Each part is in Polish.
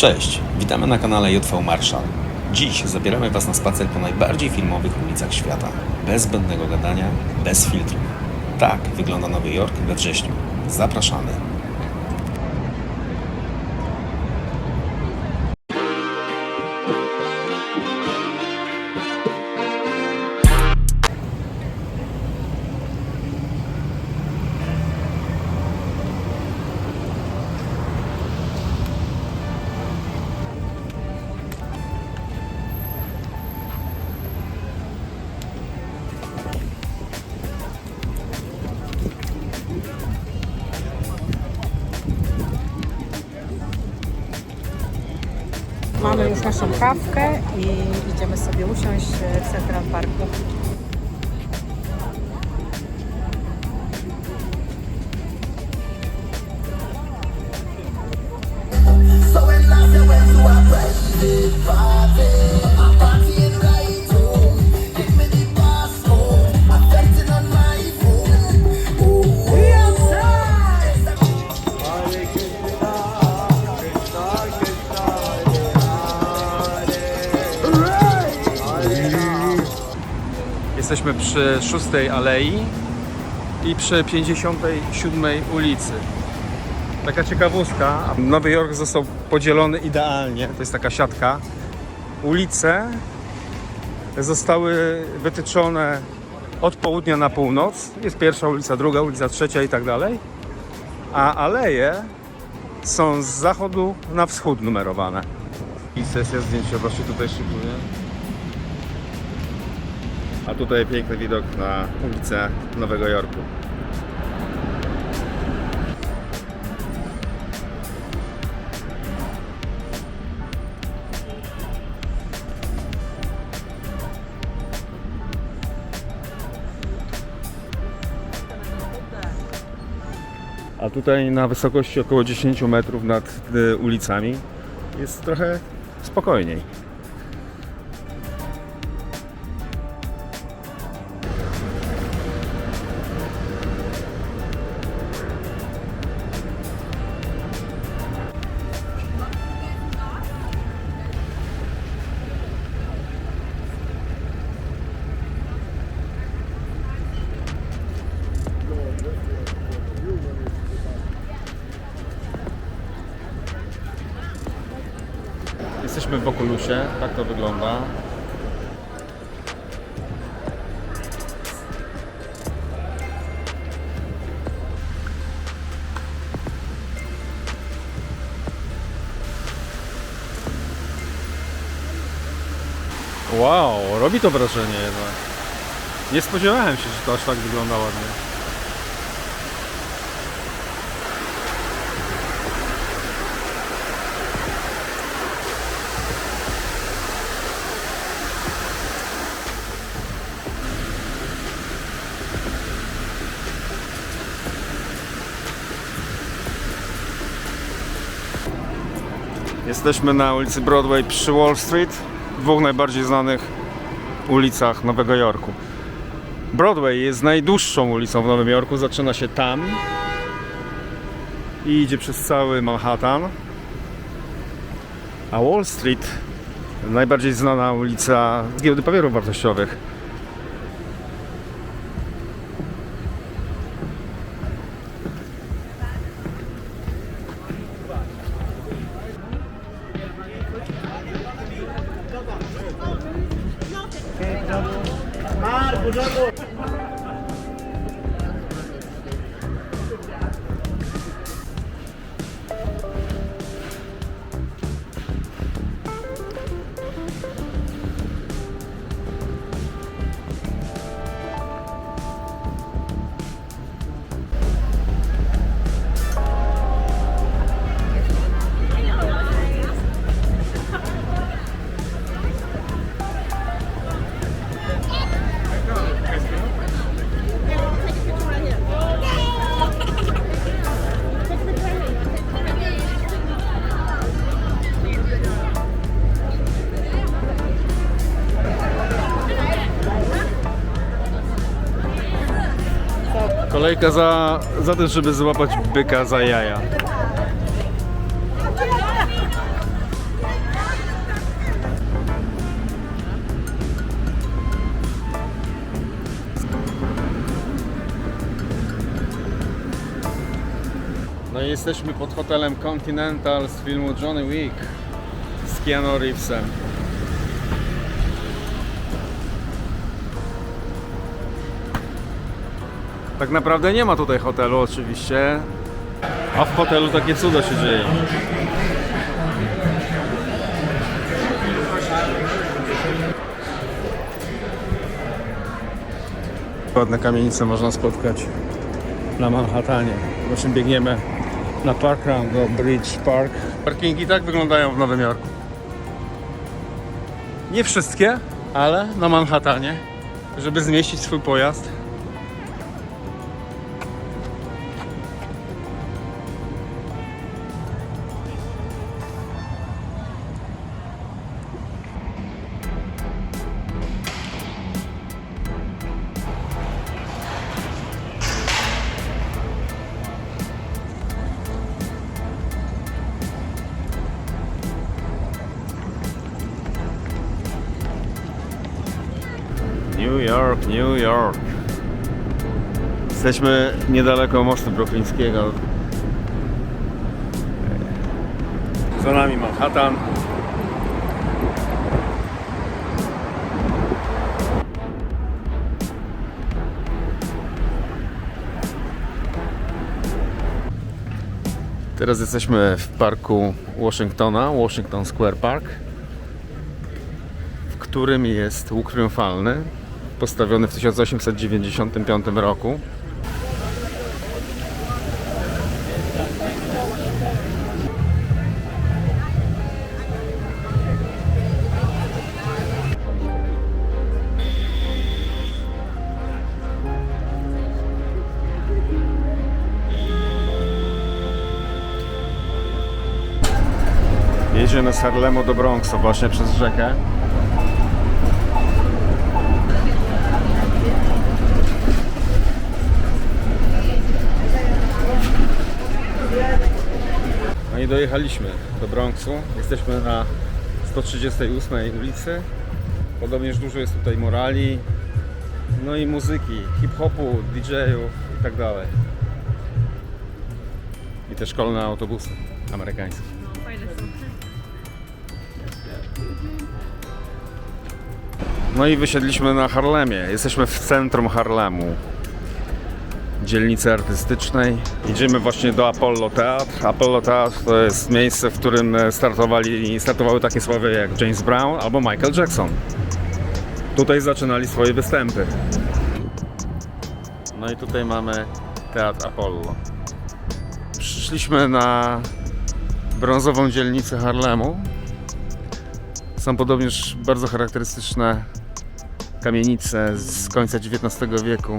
Cześć, witamy na kanale JV Marszal. Dziś zabieramy Was na spacer po najbardziej filmowych ulicach świata. Bez zbędnego gadania, bez filtrów. Tak wygląda Nowy Jork we wrześniu. Zapraszamy. Mamy już naszą kawkę i idziemy sobie usiąść w Central Parku. Jesteśmy przy 6 Alei i przy 57 ulicy. Taka ciekawostka. Nowy Jork został podzielony idealnie. To jest taka siatka. Ulice zostały wytyczone od południa na północ. Jest pierwsza ulica, druga ulica, trzecia i tak dalej. A aleje są z zachodu na wschód numerowane. I sesja zdjęciowa się tutaj szykuje. A tutaj piękny widok na ulicę Nowego Jorku. A tutaj na wysokości około 10 metrów nad y, ulicami jest trochę spokojniej. W Okulusie, tak to wygląda. Wow, robi to wrażenie jednak. Nie spodziewałem się, że to aż tak wygląda ładnie. Jesteśmy na ulicy Broadway przy Wall Street, dwóch najbardziej znanych ulicach Nowego Jorku. Broadway jest najdłuższą ulicą w Nowym Jorku, zaczyna się tam i idzie przez cały Manhattan. A Wall Street, najbardziej znana ulica z giełdy papierów wartościowych. byka za, za to, żeby złapać byka za jaja. No i jesteśmy pod hotelem Continental z filmu Johnny Wick z Keanu Reevesem. Tak naprawdę nie ma tutaj hotelu oczywiście, a w hotelu takie cuda się dzieją. Ładne kamienice można spotkać na Manhattanie. Czym biegniemy na Parkland do Bridge Park. Parkingi tak wyglądają w Nowym Jorku. Nie wszystkie, ale na Manhattanie, żeby zmieścić swój pojazd. Jesteśmy niedaleko mostu bruklińskiego. Za nami Manhattan. Teraz jesteśmy w parku Washingtona, Washington Square Park w którym jest łuk triumfalny, postawiony w 1895 roku. Jedziemy z Harlemu do Bronxu właśnie przez rzekę. No i dojechaliśmy do Bronxu. Jesteśmy na 138 ulicy. Podobnież dużo jest tutaj morali, no i muzyki, hip-hopu, DJ-ów i tak dalej. I te szkolne autobusy amerykańskie. No i wysiedliśmy na Harlemie. Jesteśmy w centrum Harlemu dzielnicy artystycznej. Idziemy właśnie do Apollo Theatre. Apollo Theatre to jest miejsce, w którym startowali, startowały takie sławy jak James Brown albo Michael Jackson. Tutaj zaczynali swoje występy. No i tutaj mamy Teatr Apollo. Przyszliśmy na brązową dzielnicę Harlemu. Są podobnież bardzo charakterystyczne kamienice z końca XIX wieku.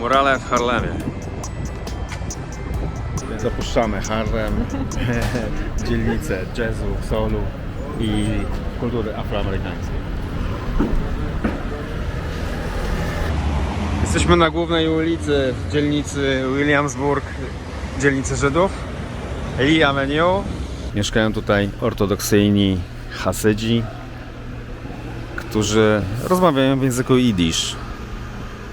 Murale w Harlemie. Zapuszczamy Harlem, dzielnicę jazzu, soulu i kultury afroamerykańskiej. Jesteśmy na głównej ulicy w dzielnicy Williamsburg, dzielnicy Żydów, Lee Avenue. Mieszkają tutaj ortodoksyjni Hasydzi, którzy rozmawiają w języku jidysz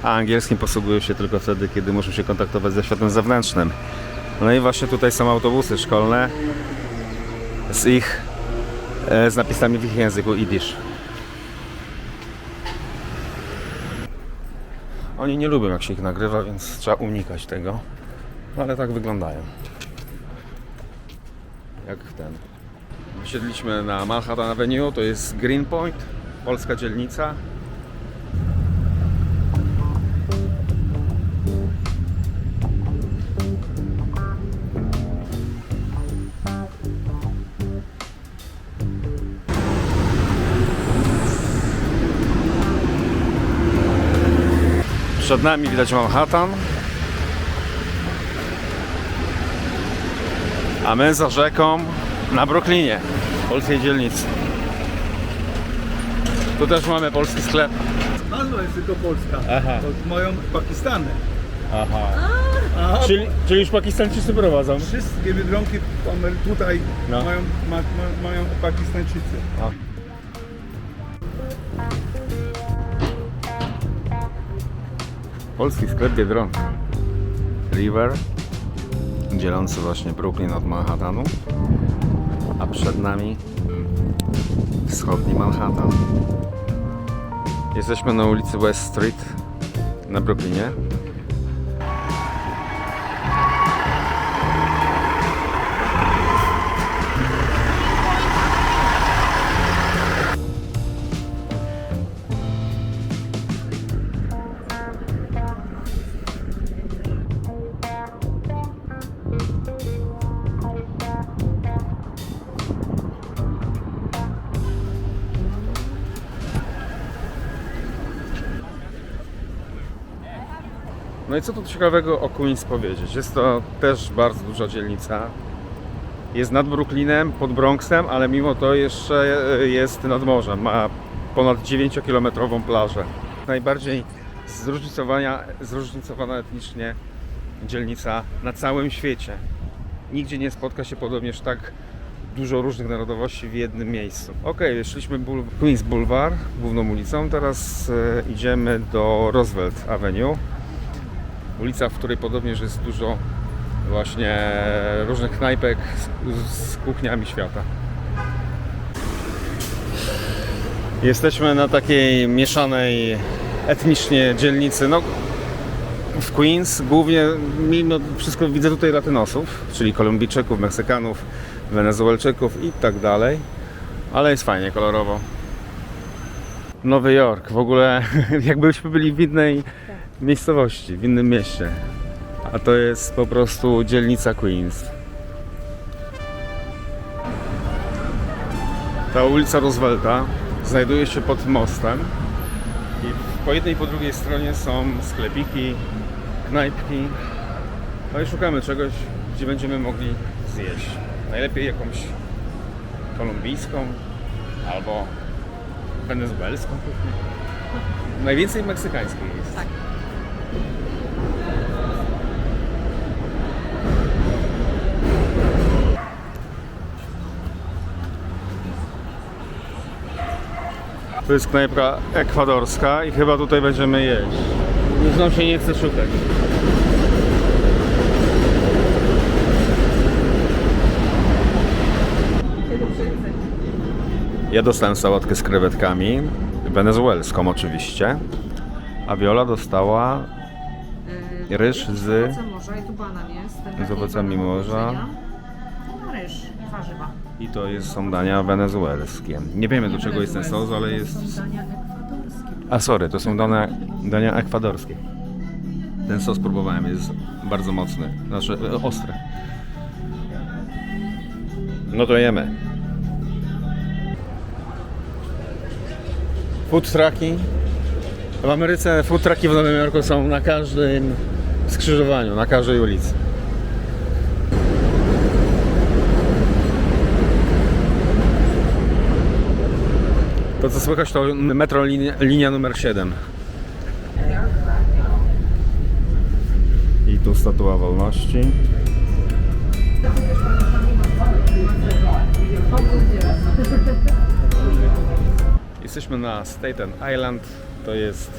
a angielskim posługują się tylko wtedy, kiedy muszą się kontaktować ze światem zewnętrznym. No i właśnie tutaj są autobusy szkolne z ich z napisami w ich języku jidysz. Oni nie lubią jak się ich nagrywa, więc trzeba unikać tego. Ale tak wyglądają. Jak ten. Siedliśmy na Manhattan Avenue, to jest Greenpoint, polska dzielnica. Przed nami widać Manhattan. A my za rzeką na Brooklynie, polskiej dzielnicy. Tu też mamy polski sklep. Nazwa jest tylko polska. Aha. To mają Pakistany. Aha. A Czyli, czyli już Pakistańczycy prowadzą. wszystkie Biedronki tutaj No. mają, ma, ma, mają Pakistańczycy. Polski sklep Biedronka. River, dzielący właśnie Brooklyn od Manhattanu, a przed nami wschodni Manhattan. Jesteśmy na ulicy West Street na Brooklynie. Co tu ciekawego o Queens powiedzieć? Jest to też bardzo duża dzielnica. Jest nad Brooklynem, pod Bronxem, ale mimo to jeszcze e, jest nad morzem. Ma ponad 9-kilometrową plażę. Najbardziej zróżnicowana etnicznie dzielnica na całym świecie. Nigdzie nie spotka się podobnież tak dużo różnych narodowości w jednym miejscu. Ok, szliśmy ból- Queens Boulevard, główną ulicą. Teraz e, idziemy do Roosevelt Avenue. Ulica, w której podobnież jest dużo właśnie różnych knajpek z, z kuchniami świata. Jesteśmy na takiej mieszanej etnicznie dzielnicy. No, w Queens głównie mimo wszystko widzę tutaj latynosów, czyli Kolumbijczyków, Meksykanów, Wenezuelczyków i tak dalej. Ale jest fajnie, kolorowo. Nowy Jork, w ogóle jakbyśmy byli w innej miejscowości, w innym mieście. A to jest po prostu dzielnica Queens. Ta ulica Roosevelta znajduje się pod mostem i po jednej i po drugiej stronie są sklepiki, knajpki. No i szukamy czegoś, gdzie będziemy mogli zjeść. Najlepiej jakąś kolumbijską albo wenezuelską kuchnię. Najwięcej meksykańskiej jest. Tak. To jest knajpka ekwadorska i chyba tutaj będziemy jeść. Już nam się nie chce szukać. Ja dostałem sałatkę z krewetkami, wenezuelską oczywiście, a Viola dostała ryż z... Owoce morza i tu banan jest. Z owocami morza. No, ryż, warzywa. i to jest, są dania wenezuelskie. Nie wiemy do czego jest ten sos, ale jest... Są dania ekwadorskie. A sorry, to są dania, dania ekwadorskie. Ten sos próbowałem, jest bardzo mocny, znaczy e, ostry. No to jemy. Food trucki. W Ameryce food trucki w Nowym Jorku są na każdym skrzyżowaniu, na każdej ulicy. To co słychać to metro linia, linia numer 7. I tu statua wolności. Jesteśmy na Staten Island. To jest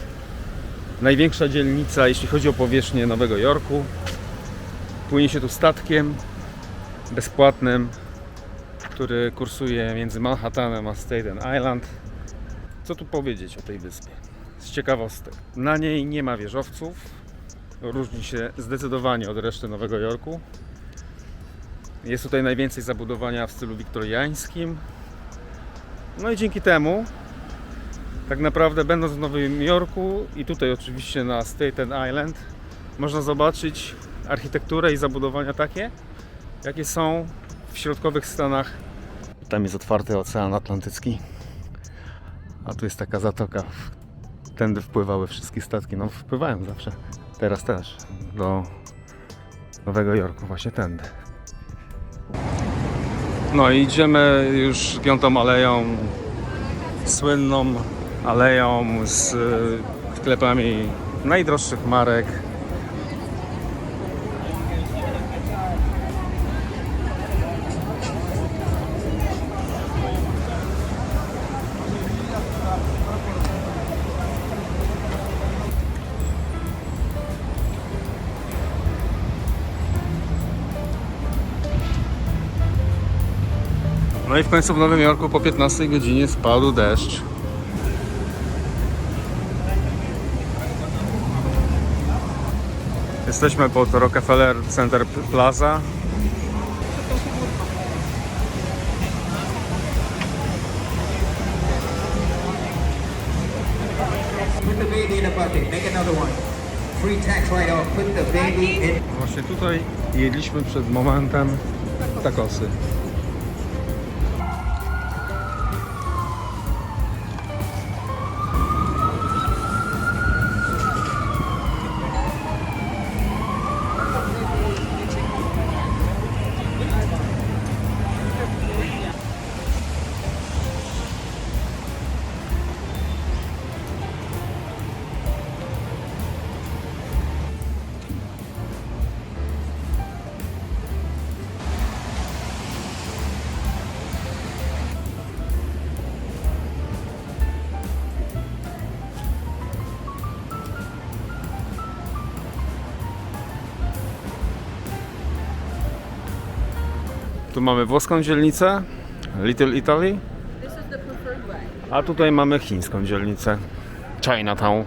największa dzielnica, jeśli chodzi o powierzchnię Nowego Jorku. Płynie się tu statkiem bezpłatnym, który kursuje między Manhattanem a Staten Island. Co tu powiedzieć o tej wyspie? Z ciekawostek. Na niej nie ma wieżowców. Różni się zdecydowanie od reszty Nowego Jorku. Jest tutaj najwięcej zabudowania w stylu wiktoriańskim. No i dzięki temu, tak naprawdę będąc w Nowym Jorku i tutaj oczywiście na Staten Island, można zobaczyć architekturę i zabudowania takie, jakie są w środkowych Stanach. Tam jest otwarty Ocean Atlantycki. A tu jest taka zatoka. Tędy wpływały wszystkie statki. No, wpływają zawsze. Teraz też. Do Nowego Jorku, właśnie tędy. No i idziemy już piątą aleją, słynną aleją z y, sklepami najdroższych marek. No i w końcu w Nowym Jorku po 15 godzinie spadł deszcz. Jesteśmy pod Rockefeller Center Plaza. Właśnie tutaj jedliśmy przed momentem takosy. Tu mamy włoską dzielnicę, Little Italy. A tutaj mamy chińską dzielnicę, Chinatown.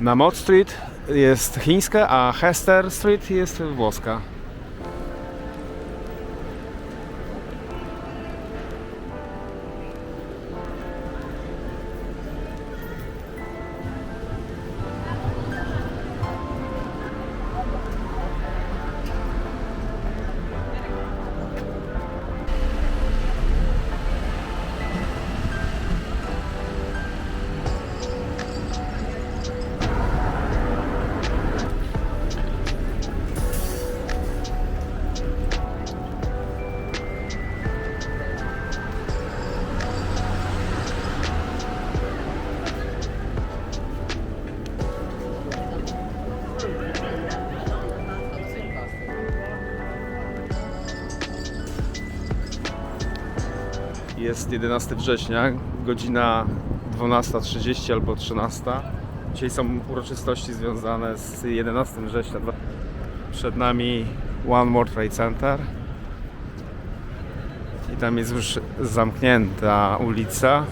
Na Mott Street jest chińska, a Hester Street jest włoska. 11 września, godzina 12.30 albo 13. Dzisiaj są uroczystości związane z 11 września. Przed nami One World Trade Center. I tam jest już zamknięta ulica.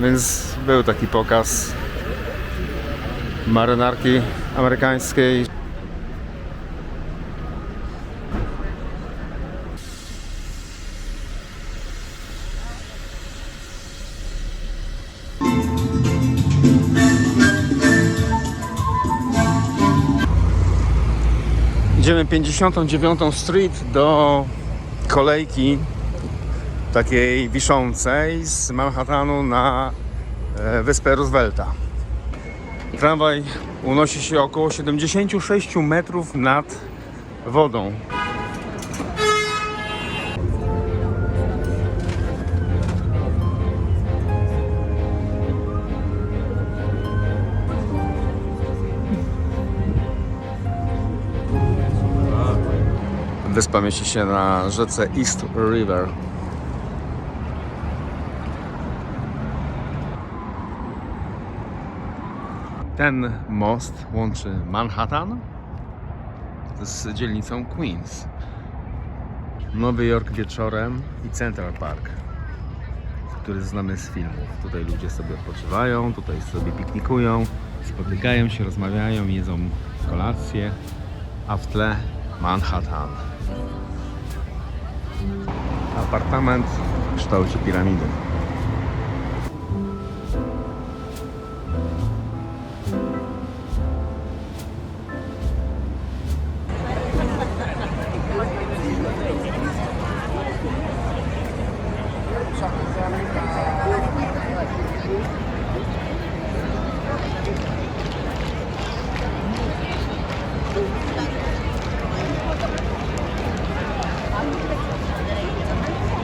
Więc był taki pokaz marynarki amerykańskiej. Idziemy 59 Street do kolejki takiej wiszącej z Manhattanu na wyspę Roosevelta. Tramwaj unosi się około 76 metrów nad wodą. Wyspa mieści się na rzece East River. Ten most łączy Manhattan z dzielnicą Queens. Nowy Jork wieczorem i Central Park, który znamy z filmów. Tutaj ludzie sobie odpoczywają, tutaj sobie piknikują, spotykają się, rozmawiają, jedzą kolację, a w tle Manhattan. Apartament w kształcie piramidy.